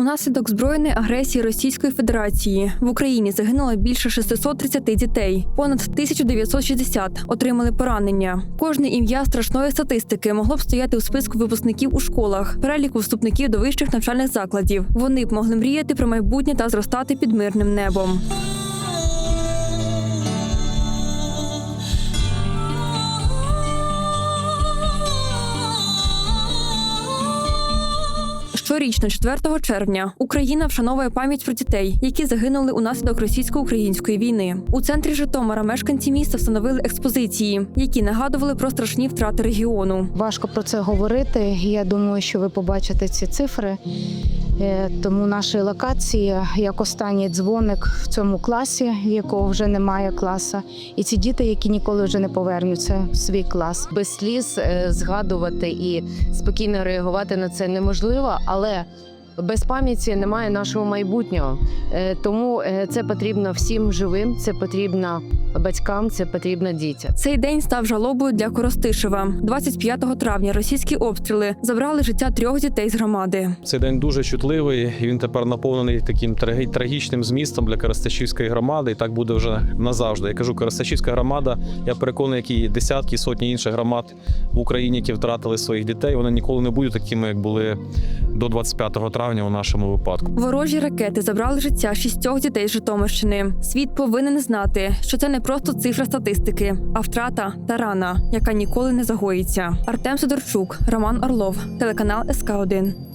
Унаслідок збройної агресії Російської Федерації в Україні загинуло більше 630 дітей. Понад 1960 отримали поранення. Кожне ім'я страшної статистики могло б стояти у списку випускників у школах, переліку вступників до вищих навчальних закладів. Вони б могли мріяти про майбутнє та зростати під мирним небом. Щорічно, 4 червня, Україна вшановує пам'ять про дітей, які загинули унаслідок російсько-української війни. У центрі Житомира мешканці міста встановили експозиції, які нагадували про страшні втрати регіону. Важко про це говорити. Я думаю, що ви побачите ці цифри. Е, Тому наші локації як останній дзвоник в цьому класі, якого вже немає класа, і ці діти, які ніколи вже не повернуться в свій клас. без сліз е, згадувати і спокійно реагувати на це неможливо, але без пам'яті немає нашого майбутнього. Е, Тому е, це потрібно всім живим, це потрібно батькам, це потрібно дітям. Цей день став жалобою для Коростишева. 25 травня російські обстріли забрали життя трьох дітей з громади. Цей день дуже чутливий. і Він тепер наповнений таким трагічним змістом для Коросташівської громади. І так буде вже назавжди. Я кажу, Коросташівська громада. Я переконаний, як і десятки, сотні інших громад в Україні, які втратили своїх дітей. Вони ніколи не будуть такими, як були до 25 травня у нашому випадку. Ворожі ракети забрали життя шістьох дітей з Житомирщини. Світ повинен знати, що це не просто цифра статистики, а втрата та рана, яка ніколи не загоїться. Артем Сидорчук, Роман Орлов, телеканал СК 1